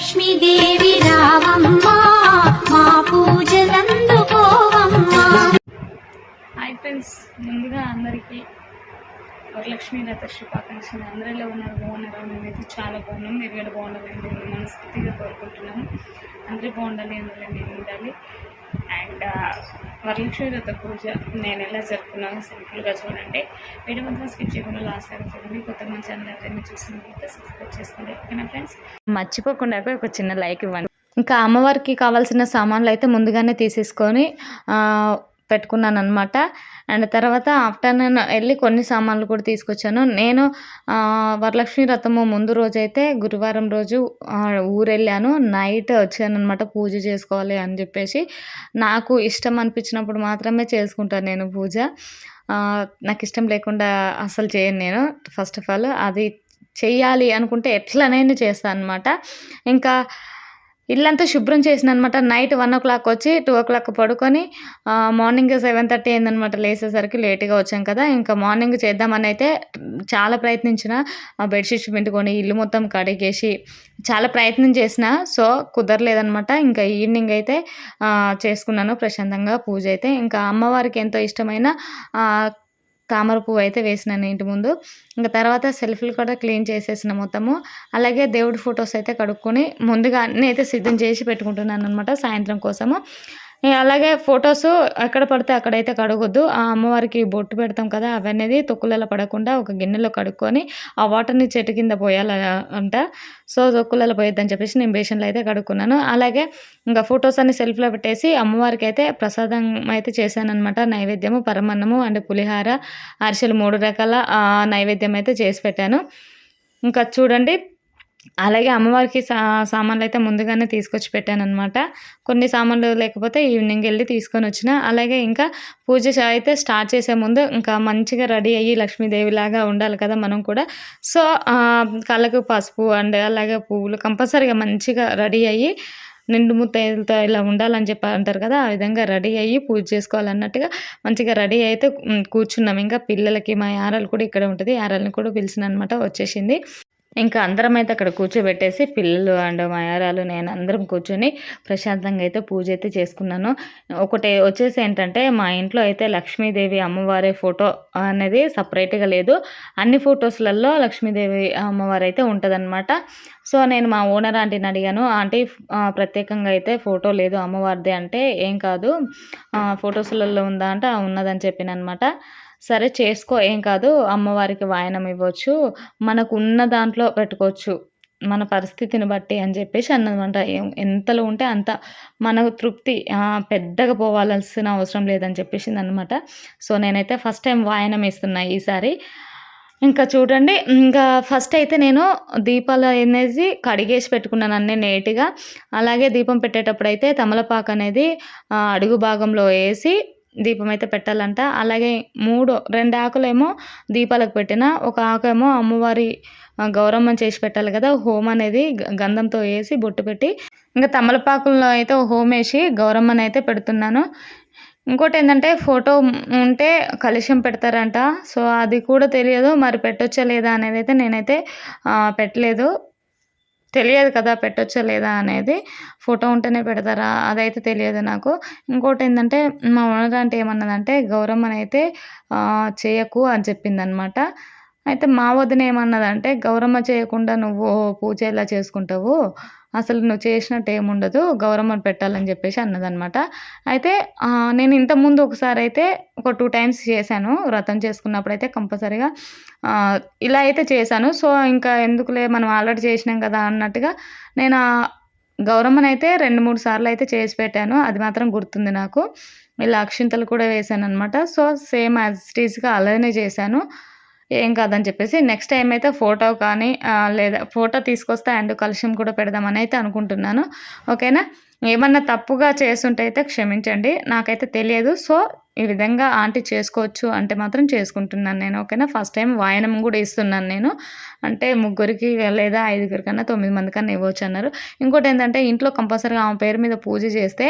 లక్ష్మీదేవి రావమ్మా మా పూజలందుకోవమ్మా hi friends ముందుగా అందరికీ వరలక్ష్మి రథ శుభాకాంక్షలు. అందరిలో ఉన్నారు బాగున్నారు? మేమైతే చాలా బాగున్నాం. మీరు కూడా బాగుండాలని మనస్ఫూర్తిగా కోరుకుంటున్నాము. అందరూ బాగుండాలి అందులో నేను ఉండాలి. అండ్ వరలక్ష్మి పూజ నేను ఎలా జరుపుకున్నాను సింపుల్గా చూడండి. వీడియో మాత్రం స్కిప్ చేయకుండా లాస్ట్ వరకు చూడండి. కొత్త మంచి అందరినీ చూసినట్లయితే సబ్స్క్రైబ్ చేసుకోండి. ఓకేనా ఫ్రెండ్స్ మర్చిపోకుండా ఒక చిన్న లైక్ ఇవ్వండి. ఇంకా అమ్మవారికి కావాల్సిన సామాన్లు అయితే ముందుగానే తీసేసుకొని పెట్టుకున్నాను అనమాట అండ్ తర్వాత ఆఫ్టర్నూన్ వెళ్ళి కొన్ని సామాన్లు కూడా తీసుకొచ్చాను. నేను వరలక్ష్మి వ్రతము ముందు రోజు అయితే గురువారం రోజు ఊరెళ్ళాను. ఊరు వెళ్ళాను నైట్ వచ్చాను అనమాట పూజ చేసుకోవాలి అని చెప్పేసి. నాకు ఇష్టం అనిపించినప్పుడు మాత్రమే చేసుకుంటాను నేను పూజ. నాకు ఇష్టం లేకుండా అసలు చేయను నేను ఫస్ట్ ఆఫ్ ఆల్ అది చెయ్యాలి అనుకుంటే ఎట్లనైనా చేస్తాను అనమాట ఇంకా ఇల్లంతా శుభ్రం చేసిన అనమాట నైట్ వన్ ఓ క్లాక్ వచ్చి టూ ఓ క్లాక్ పడుకొని మార్నింగ్ సెవెన్ థర్టీ అయిందనమాట లేసేసరికి లేట్గా వచ్చాం కదా. ఇంకా మార్నింగ్ చేద్దామని అయితే చాలా ప్రయత్నించిన బెడ్షీట్స్ పెట్టుకొని ఇల్లు మొత్తం కడిగేసి చాలా ప్రయత్నం చేసిన సో కుదరలేదనమాట. ఇంకా ఈవినింగ్ అయితే చేసుకున్నాను ప్రశాంతంగా పూజ అయితే. ఇంకా అమ్మవారికి ఎంతో ఇష్టమైన తామర పువ్వు అయితే వేసినాను ఇంటి ముందు. ఇంకా తర్వాత సెల్ఫ్లు కూడా క్లీన్ చేసేసిన మొత్తము. అలాగే దేవుడి ఫొటోస్ అయితే కడుక్కొని ముందుగా అన్నీ అయితే సిద్ధం చేసి పెట్టుకుంటున్నాను అనమాట సాయంత్రం కోసము. అలాగే ఫొటోస్ ఎక్కడ పడితే అక్కడైతే కడగొద్దు. ఆ అమ్మవారికి బొట్టు పెడతాం కదా అవన్నీ తొక్కులలో పడకుండా ఒక గిన్నెలో కడుక్కొని ఆ వాటర్ని చెట్టు కింద పోయాల అంట. సో తొక్కులలో పోయొద్దని చెప్పేసి నేను బేషన్లో అయితే కడుక్కున్నాను. అలాగే ఇంకా ఫొటోస్ అన్ని సెల్ఫ్లో పెట్టేసి అమ్మవారికి అయితే ప్రసాదం అయితే చేశాను అనమాట నైవేద్యము పరమన్నము అండ్ పులిహార అరిసెలు మూడు రకాల నైవేద్యం అయితే చేసి పెట్టాను. ఇంకా చూడండి అలాగే అమ్మవారికి సా సామాన్లు అయితే ముందుగానే తీసుకొచ్చి పెట్టాను అనమాట కొన్ని సామాన్లు లేకపోతే ఈవినింగ్ వెళ్ళి తీసుకొని వచ్చిన అలాగే ఇంకా పూజ అయితే స్టార్ట్ చేసే ముందు ఇంకా మంచిగా రెడీ అయ్యి లక్ష్మీదేవిలాగా ఉండాలి కదా మనం కూడా. సో కళ్ళకు పసుపు అండ్ అలాగే పువ్వులు కంపల్సరీగా మంచిగా రెడీ అయ్యి నిండు ముత్తైదులతో ఇలా ఉండాలని చెప్పి అంటారు కదా ఆ విధంగా రెడీ అయ్యి పూజ చేసుకోవాలన్నట్టుగా మంచిగా రెడీ అయితే కూర్చున్నాం. ఇంకా పిల్లలకి మా యారాలు కూడా ఇక్కడ ఉంటుంది. యారాలని కూడా పిలిచిన అనమాట వచ్చేసింది. ఇంకా అందరం అయితే అక్కడ కూర్చోబెట్టేసి పిల్లలు అండ్ మయారాలు నేను అందరం కూర్చొని ప్రశాంతంగా అయితే పూజ అయితే చేసుకున్నాను. ఒకటి వచ్చేసి ఏంటంటే మా ఇంట్లో అయితే లక్ష్మీదేవి అమ్మవారి ఫోటో అనేది సపరేట్గా లేదు. అన్ని ఫొటోస్లలో లక్ష్మీదేవి అమ్మవారు అయితే ఉంటుందన్నమాట. సో నేను మా ఓనర్ ఆంటీని అడిగాను ఆంటీ ప్రత్యేకంగా అయితే ఫోటో లేదు అమ్మవారిది అంటే ఏం కాదు. ఫొటోస్లలో ఉందా అంటే ఉన్నదని చెప్పిన అనమాట సరే చేసుకో ఏం కాదు అమ్మవారికి వాయనం ఇవ్వచ్చు మనకు ఉన్న దాంట్లో పెట్టుకోవచ్చు మన పరిస్థితిని బట్టి అని చెప్పేసి అన్నమాట. ఏం- ఎంతలో ఉంటే అంత మనకు తృప్తి పెద్దగా పోవాల్సిన అవసరం లేదని చెప్పేసింది అనమాట సో నేనైతే ఫస్ట్ టైం వాయనం ఇస్తున్నా ఈసారి. ఇంకా చూడండి ఇంకా ఫస్ట్ అయితే నేను దీపాలు అనేది కడిగేసి పెట్టుకున్నాను అన్నీ నేటిగా. అలాగే దీపం పెట్టేటప్పుడు అయితే తమలపాకు అనేది అడుగు భాగంలో వేసి దీపం అయితే పెట్టాలంట. అలాగే మూడు రెండు ఆకులేమో దీపాలకు పెట్టిన ఒక ఆకేమో అమ్మవారి గౌరమ్మం చేసి పెట్టాలి కదా హోమ్ అనేది గంధంతో వేసి బొట్టు పెట్టి ఇంకా తమలపాకుల్లో అయితే హోమ్ వేసి గౌరమ్మని అయితే పెడుతున్నాను. ఇంకోటి ఏంటంటే ఫోటో ఉంటే కలుషం పెడతారంట. సో అది కూడా తెలియదు మరి పెట్టొచ్చా లేదా అనేది అయితే నేనైతే పెట్టలేదు. తెలియదు కదా పెట్టొచ్చా లేదా అనేది ఫోటో ఉంటేనే పెడతారా? అదైతే తెలియదు నాకు. ఇంకోటి ఏంటంటే మా ఓనర్ అంటే ఏమన్నదంటే గౌరమ్మనైతే చేయకు అని చెప్పిందనమాట. అయితే మా వదిన ఏమన్నదంటే గౌరమ్మ చేయకుండా నువ్వు పూజ ఎలా చేసుకుంటావు? అసలు నువ్వు చేసినట్టు ఏముండదు గౌరమ్మను పెట్టాలని చెప్పేసి అన్నదనమాట అయితే నేను ఇంతకుముందు ఒకసారి అయితే ఒక టూ టైమ్స్ చేశాను. వ్రతం చేసుకున్నప్పుడు అయితే కంపల్సరీగా ఇలా అయితే చేశాను. సో ఇంకా ఎందుకులే మనం ఆల్రెడీ చేసినాం కదా అన్నట్టుగా నేను ఆ గౌరమ్మని అయితే రెండు మూడు సార్లు అయితే చేసి పెట్టాను. అది మాత్రం గుర్తుంది నాకు. ఇలా అక్షింతలు కూడా వేసాను అనమాట సో సేమ్ యాజ్ టీజ్గా అలానే చేశాను. ఏం కాదని చెప్పేసి నెక్స్ట్ టైం అయితే ఫోటో కానీ లేదా ఫోటో తీసుకొస్తే అండ్ కలుషం కూడా పెడదామని అయితే అనుకుంటున్నాను. ఓకేనా ఏమన్నా తప్పుగా చేస్తుంటే అయితే క్షమించండి. నాకైతే తెలియదు. సో ఈ విధంగా ఆంటీ చేసుకోవచ్చు అంటే మాత్రం చేసుకుంటున్నాను నేను. ఓకేనా ఫస్ట్ టైం వాయనం కూడా ఇస్తున్నాను నేను. అంటే ముగ్గురికి లేదా ఐదుగురి కన్నా తొమ్మిది మంది కన్నా ఇవ్వచ్చు అన్నారు. ఇంకోటి ఏంటంటే ఇంట్లో కంపల్సరీగా ఆమె పేరు మీద పూజ చేస్తే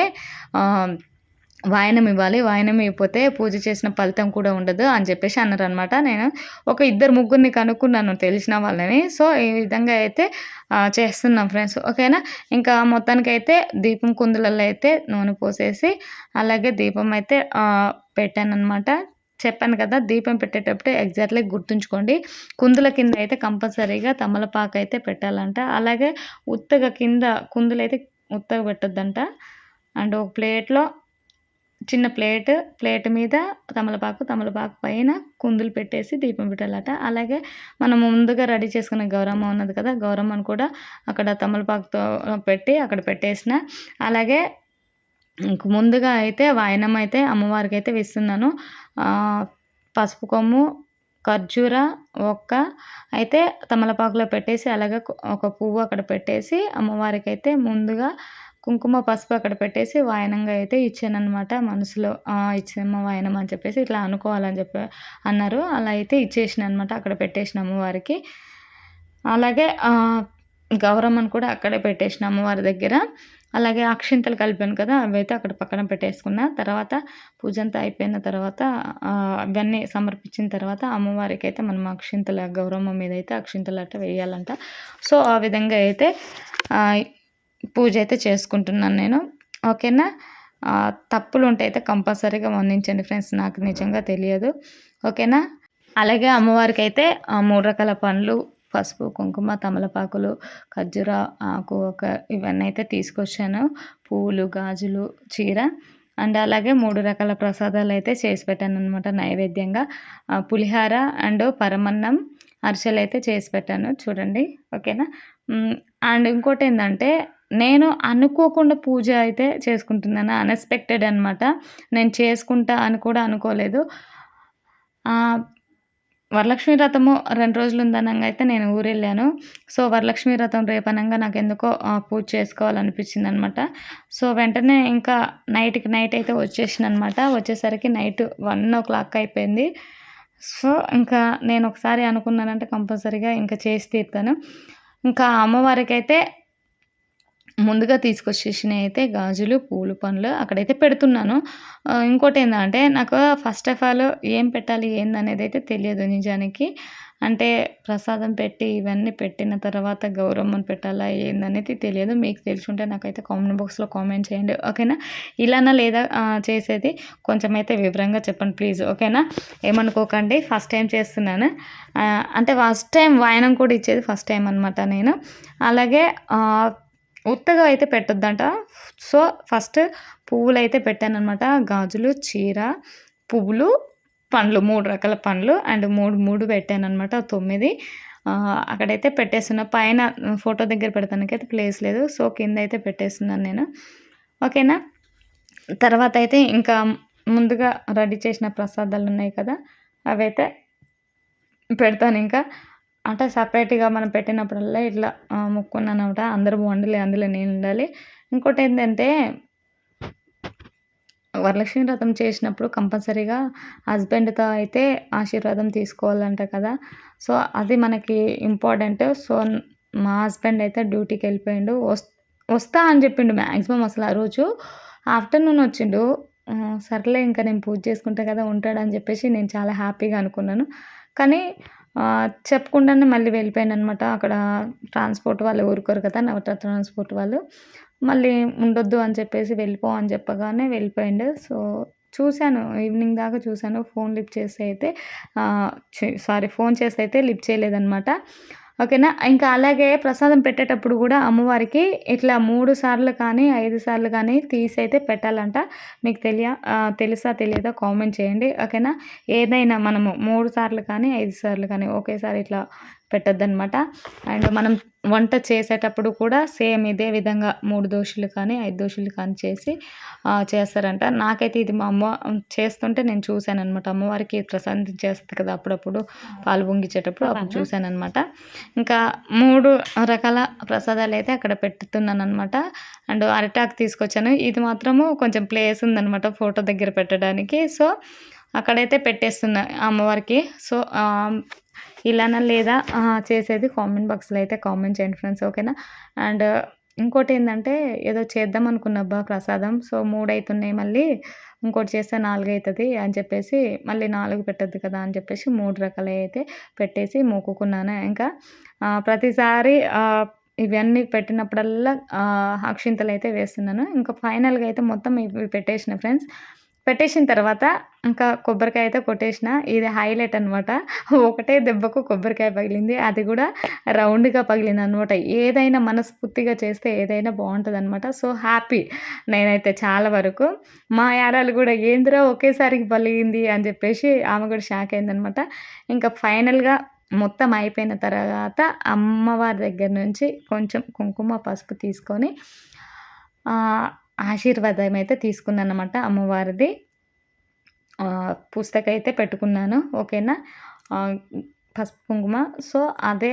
వాయనం ఇవ్వాలి. వాయనం ఇవ్వకపోతే పూజ చేసిన ఫలితం కూడా ఉండదు అని చెప్పేసి అన్నారు అనమాట నేను ఒక ఇద్దరు ముగ్గురిని కనుక్కున్నాను తెలిసిన వాళ్ళని. సో ఈ విధంగా అయితే చేస్తున్నాం ఫ్రెండ్స్. ఓకేనా? ఇంకా మొత్తానికి అయితే దీపం కుందులలో అయితే నూనె పోసేసి అలాగే దీపం అయితే పెట్టాను అనమాట చెప్పాను కదా దీపం పెట్టేటప్పుడు ఎగ్జాక్ట్లీ గుర్తుంచుకోండి. కుందుల కింద అయితే కంపల్సరీగా తమలపాకు అయితే పెట్టాలంట. అలాగే ఉత్తగా కింద కుందులు అయితే ఉత్తగా పెట్టొద్దంట. అండ్ ఒక ప్లేట్లో చిన్న ప్లేట్ ప్లేట్ మీద తమలపాకు తమలపాకు పైన కుందులు పెట్టేసి దీపం పెట్టాలట. అలాగే మనం ముందుగా రెడీ చేసుకున్న గౌరమ్మ ఉన్నది కదా గౌరమ్మను కూడా అక్కడ తమలపాకుతో పెట్టి అక్కడ పెట్టేసిన. అలాగే ముందుగా అయితే వాయనం అయితే అమ్మవారికి అయితే వేస్తున్నాను. పసుపు కొమ్ము ఖర్జూర ఒక్క అయితే తమలపాకులో పెట్టేసి అలాగే ఒక పువ్వు అక్కడ పెట్టేసి అమ్మవారికి అయితే ముందుగా కుంకుమ పసుపు అక్కడ పెట్టేసి వాయనంగా అయితే ఇచ్చానమాట మనసులో. "ఆ, ఇచ్చేమ్మ వాయనం అని చెప్పేసి ఇట్లా అనుకోవాలని చెప్పి అన్నారు. అలా అయితే ఇచ్చేసిన అనమాట అక్కడ పెట్టేసిన అమ్మవారికి. అలాగే గౌరమ్మను కూడా అక్కడే పెట్టేసిన అమ్మవారి దగ్గర. అలాగే అక్షింతలు కలిపాను కదా అవి అయితే అక్కడ పక్కన పెట్టేసుకున్నా. తర్వాత పూజ అంతా అయిపోయిన తర్వాత అవన్నీ సమర్పించిన తర్వాత అమ్మవారికి అయితే మనం అక్షింతల గౌరమ్మ మీద అయితే అక్షింతలు అట్ట వేయాలంట. సో ఆ విధంగా అయితే పూజ అయితే చేసుకుంటున్నాను నేను. ఓకేనా? తప్పులు ఉంటే అయితే కంపల్సరీగా వందించండి ఫ్రెండ్స్ నాకు నిజంగా తెలియదు. ఓకేనా? అలాగే అమ్మవారికి అయితే మూడు రకాల పండ్లు పసుపు కుంకుమ తమలపాకులు ఖర్జూర ఆకు ఒక ఇవన్నీ అయితే తీసుకొచ్చాను. పూలు గాజులు చీర. అండ్ అలాగే మూడు రకాల ప్రసాదాలు అయితే చేసి పెట్టాను అనమాట నైవేద్యంగా. పులిహార అండ్ పరమన్నం అరిసెలు అయితే చేసి పెట్టాను. చూడండి. ఓకేనా? అండ్ ఇంకోటి ఏంటంటే నేను అనుకోకుండా పూజ అయితే చేసుకుంటున్నాను అన్ఎక్స్పెక్టెడ్ అనమాట నేను చేసుకుంటా అని కూడా అనుకోలేదు. వరలక్ష్మి వ్రతము రెండు రోజులు ఉందనంగా అయితే నేను ఊరెళ్ళాను. సో వరలక్ష్మి వ్రతం రేపనంగా నాకు ఎందుకో పూజ చేసుకోవాలనిపించింది అనమాట సో వెంటనే ఇంకా నైట్కి నైట్ అయితే వచ్చేసిన అనమాట వచ్చేసరికి నైట్ వన్ ఓ క్లాక్ అయిపోయింది. సో ఇంకా నేను ఒకసారి అనుకున్నానంటే కంపల్సరీగా ఇంకా చేసి తీరుతాను. ఇంకా అమ్మవారికి అయితే ముందుగా తీసుకొచ్చేసినవి అయితే గాజులు పూలు పండ్లు అక్కడైతే పెడుతున్నాను. ఇంకోటి ఏంటంటే నాకు ఫస్ట్ ఆఫ్ ఆల్ ఏం పెట్టాలి ఏందనేది అయితే తెలియదు నిజానికి. అంటే ప్రసాదం పెట్టి ఇవన్నీ పెట్టిన తర్వాత గౌరమ్మని పెట్టాలా ఏందనేది తెలియదు. మీకు తెలుసుంటే నాకైతే కామెంట్ బాక్స్లో కామెంట్ చేయండి. ఓకేనా? ఇలానా లేదా చేసేది కొంచెం అయితే వివరంగా చెప్పండి ప్లీజ్. ఓకేనా? ఏమనుకోకండి ఫస్ట్ టైం చేస్తున్నాను. అంటే ఫస్ట్ టైం వాయనం కూడా ఇచ్చేది ఫస్ట్ టైం అనమాట నేను. అలాగే ఉత్తగా అయితే పెట్టొద్దంట. సో ఫస్ట్ పువ్వులు అయితే పెట్టానమాట గాజులు చీర పువ్వులు పండ్లు మూడు రకాల పండ్లు అండ్ మూడు మూడు పెట్టాను అనమాట తొమ్మిది అక్కడైతే పెట్టేస్తున్నా. పైన ఫోటో దగ్గర పెడతానికైతే ప్లేస్ లేదు. సో కింద అయితే పెట్టేస్తున్నాను నేను. ఓకేనా? తర్వాత అయితే ఇంకా ముందుగా రెడీ చేసిన ప్రసాదాలు ఉన్నాయి కదా అవైతే పెడతాను ఇంకా. అంటే సపరేట్గా మనం పెట్టినప్పుడల్లా ఇట్లా ఆ, మొక్కున్నాను అనమాట అందరూ బాగుండాలి అందులో నేను ఉండాలి. ఇంకోటి ఏంటంటే వరలక్ష్మి వ్రతం చేసినప్పుడు కంపల్సరీగా హస్బెండ్తో అయితే ఆశీర్వాదం తీసుకోవాలంట కదా. సో అది మనకి ఇంపార్టెంట్. సో మా హస్బెండ్ అయితే డ్యూటీకి వెళ్ళిపోయిండు. వస్తా అని చెప్పిండు మ్యాక్సిమం అసలు ఆ రోజు. ఆఫ్టర్నూన్ వచ్చిండు. సర్లే ఇంకా నేను పూజ చేసుకుంటా కదా ఉంటాడని చెప్పేసి నేను చాలా హ్యాపీగా అనుకున్నాను. కానీ చెప్పకుండానే మళ్ళీ వెళ్ళిపోయాను అనమాట అక్కడ ట్రాన్స్పోర్ట్ వాళ్ళు ఊరుకోరు కదా నవత ట్రాన్స్పోర్ట్ వాళ్ళు. మళ్ళీ ఉండొద్దు అని చెప్పేసి వెళ్ళిపో అని చెప్పగానే వెళ్ళిపోయిండు. సో చూశాను ఈవినింగ్ దాకా చూశాను. ఫోన్ లిఫ్ట్ చేసి అయితే సారీ ఫోన్ చేసి అయితే లిఫ్ట్ చేయలేదన్నమాట. ఓకేనా? ఇంకా అలాగే ప్రసాదం పెట్టేటప్పుడు కూడా అమ్మవారికి ఇట్లా మూడు సార్లు కానీ ఐదు సార్లు కానీ తీసి అయితే పెట్టాలంట. మీకు తెలియ తెలుసా తెలియదా కామెంట్ చేయండి. ఓకేనా? ఏదైనా మనము మూడు సార్లు కానీ ఐదు సార్లు కానీ ఒకేసారి ఇట్లా పెట్టద్దనమాట అండ్ మనం వంట చేసేటప్పుడు కూడా సేమ్ ఇదే విధంగా మూడు దోశలు కానీ ఐదు దోశలు కానీ చేసి చేస్తారంట. నాకైతే ఇది మా అమ్మ చేస్తుంటే నేను చూశాను అనమాట అమ్మవారికి ప్రసాదం చేస్తుంది కదా అప్పుడప్పుడు పాలు పొంగిచ్చేటప్పుడు అప్పుడు చూశాను అనమాట ఇంకా మూడు రకాల ప్రసాదాలు అయితే అక్కడ పెట్టుతున్నాను అనమాట అండ్ అరిటాకు తీసుకొచ్చాను. ఇది మాత్రము కొంచెం ప్లేస్ ఉందన్నమాట ఫోటో దగ్గర పెట్టడానికి. సో అక్కడైతే పెట్టేస్తున్నా అమ్మవారికి. సో ఇలానా లేదా? చేసేది కామెంట్ బాక్స్లో అయితే కామెంట్ చేయండి ఫ్రెండ్స్ ఓకేనా అండ్ ఇంకోటి ఏంటంటే ఏదో చేద్దాం అనుకున్నబ్బా ప్రసాదం. సో మూడు అవుతున్నాయి మళ్ళీ. ఇంకోటి చేస్తే నాలుగు అవుతుంది అని చెప్పేసి మళ్ళీ నాలుగు పెట్టద్దు కదా అని చెప్పేసి మూడు రకాలు అయితే పెట్టేసి మొక్కుకున్నాను. ఇంకా ప్రతిసారి ఇవన్నీ పెట్టినప్పుడల్లా అక్షింతలు అయితే వేస్తున్నాను. ఇంకా ఫైనల్గా అయితే మొత్తం ఇవి పెట్టేసిన ఫ్రెండ్స్ పెట్టేసిన తర్వాత ఇంకా కొబ్బరికాయ అయితే కొట్టేసిన. ఇది హైలైట్ అనమాట ఒకటే దెబ్బకు కొబ్బరికాయ పగిలింది. అది కూడా రౌండ్గా పగిలింది అనమాట ఏదైనా మనస్ఫూర్తిగా చేస్తే ఏదైనా బాగుంటుంది అనమాట సో హ్యాపీ నేనైతే చాలా వరకు. మా యారాలు కూడా ఏందిరా ఒకేసారికి పలిగింది అని చెప్పేసి ఆమె కూడా షాక్ అయిందనమాట ఇంకా ఫైనల్గా మొత్తం అయిపోయిన తర్వాత అమ్మవారి దగ్గర నుంచి కొంచెం కుంకుమ పసుపు తీసుకొని ఆశీర్వాదం అయితే తీసుకున్నాను అనమాట అమ్మవారిది. పుస్తకం అయితే పెట్టుకున్నాను ఓకేనా? పసుపు కుంకుమ. సో అదే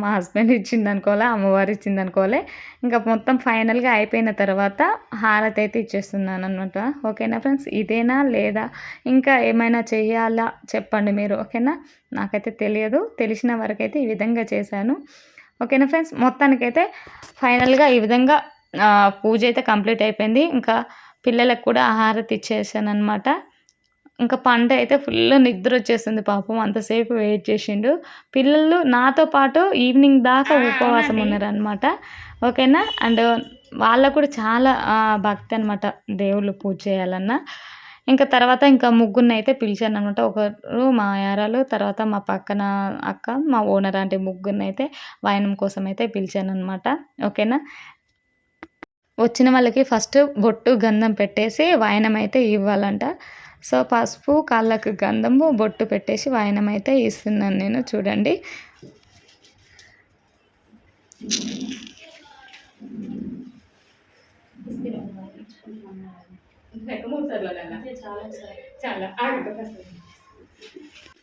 మా హస్బెండ్ ఇచ్చింది అనుకోలే అమ్మవారు ఇచ్చింది అనుకోలే ఇంకా మొత్తం ఫైనల్గా అయిపోయిన తర్వాత హారతి అయితే ఇచ్చేస్తున్నాను అనమాట ఓకేనా ఫ్రెండ్స్? ఇదేనా లేదా? ఇంకా ఏమైనా చేయాలా? చెప్పండి మీరు ఓకేనా? నాకైతే తెలియదు తెలిసిన వరకు అయితే ఈ విధంగా చేశాను ఓకేనా ఫ్రెండ్స్? మొత్తానికైతే ఫైనల్గా ఈ విధంగా పూజ అయితే కంప్లీట్ అయిపోయింది. ఇంకా పిల్లలకు కూడా హారతి ఇచ్చేసాను అనమాట ఇంకా పంట అయితే ఫుల్ నిద్ర వచ్చేస్తుంది పాపం. అంతసేపు వెయిట్ చేసిండు. పిల్లలు నాతో పాటు ఈవినింగ్ దాకా ఉపవాసం ఉన్నారు అనమాట ఓకేనా? అండ్ వాళ్ళకు కూడా చాలా భక్తి అనమాట దేవుళ్ళు పూజ చేయాలన్నా. ఇంకా తర్వాత ఇంకా ముగ్గురిని అయితే పిలిచాను అనమాట ఒకరు మా యారాలు తర్వాత మా పక్కన అక్క మా ఓనర్ అంటే ముగ్గురిని అయితే వాయనం కోసం అయితే పిలిచాను అనమాట ఓకేనా? వచ్చిన వాళ్ళకి ఫస్ట్ బొట్టు గంధం పెట్టేసి వాయనం అయితే ఇవ్వాలంట. సో పసుపు కాళ్ళకు గంధము బొట్టు పెట్టేసి వాయనం అయితే ఇస్తున్నాను నేను చూడండి.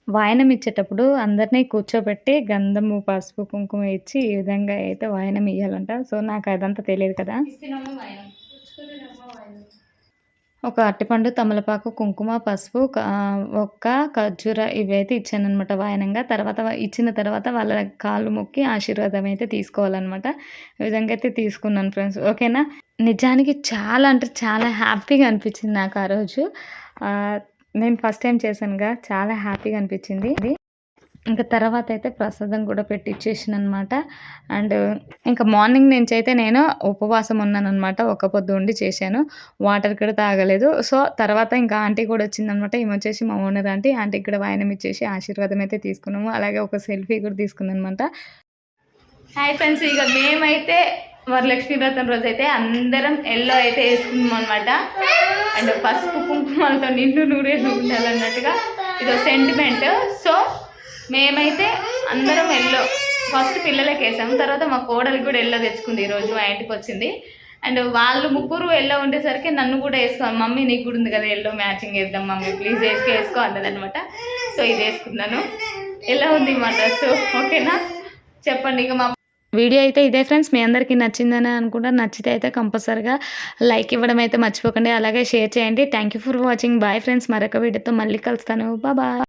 వాయనం ఇచ్చేటప్పుడు అందరినీ కూర్చోబెట్టి గంధము పసుపు కుంకుమ ఇచ్చి ఈ విధంగా అయితే వాయనం ఇవ్వాలంట సో నాకు అదంతా తెలియదు కదా. ఒక అరటిపండు తమలపాకు కుంకుమ పసుపు ఒక్క ఖర్జూర ఇవైతే ఇచ్చాను అనమాట వాయనంగా. తర్వాత ఇచ్చిన తర్వాత వాళ్ళ కాళ్ళు మొక్కి ఆశీర్వాదం అయితే తీసుకోవాలన్నమాట. ఈ విధంగా అయితే తీసుకున్నాను ఫ్రెండ్స్. ఓకేనా? నిజానికి చాలా అంటే చాలా హ్యాపీగా అనిపించింది నాకు ఆ రోజు. నేను ఫస్ట్ టైం చేశానుగా. చాలా హ్యాపీగా అనిపించింది. ఇది ఇంకా తర్వాత అయితే ప్రసాదం కూడా పెట్టిచ్చేసిన అనమాట అండ్ ఇంకా మార్నింగ్ నుంచి అయితే నేను ఉపవాసం ఉన్నాను అనమాట ఒక పొద్దు ఉండి చేశాను. వాటర్ కూడా తాగలేదు. సో తర్వాత ఇంకా ఆంటీ కూడా వచ్చిందనమాట. ఈమె వచ్చేసి మా ఓనర్ ఆంటీ ఆంటీ కూడా వాయనం ఇచ్చేసి ఆశీర్వాదం అయితే తీసుకున్నాము. అలాగే ఒక సెల్ఫీ కూడా తీసుకున్నాను అనమాట హాయ్ ఫ్రెండ్స్ ఇక మేమైతే వరలక్ష్మి వ్రతం రోజు అయితే అందరం ఎల్లో అయితే వేసుకున్నాం అనమాట అండ్ పసుపు కుంకుమలతో నిండు నూరేళ్ళు ఉండాలన్నట్టుగా ఇదో సెంటిమెంట్ సో మేమైతే అందరం ఎల్లో. ఫస్ట్ పిల్లలకి వేసాము తర్వాత మా కోడలికి కూడా ఎల్లో తెచ్చుకుంది ఈరోజు మా ఇంటికి వచ్చింది. అండ్ వాళ్ళు ముగ్గురు ఎల్లో ఉండేసరికి నన్ను కూడా వేసుకోవాలి మమ్మీ నీకు కూడా ఉంది కదా ఎల్లో మ్యాచింగ్ వేద్దాం మమ్మీ ప్లీజ్ వేసుకు వేసుకో అన్నదనమాట సో ఇది వేసుకున్నాను. ఎలా ఉంది మా డ్రెస్ ఓకేనా? చెప్పండి ఇక మా వీడియో అయితే ఇదే ఫ్రెండ్స్. మీ అందరికీ నచ్చిందని అనుకుంటా. నచ్చితే అయితే కంపల్సరిగా లైక్ ఇవ్వడం అయితే మర్చిపోకండి. అలాగే షేర్ చేయండి. Thank you for watching bye friends మరొక వీడియోతో మళ్ళీ కలుస్తాను. బాబా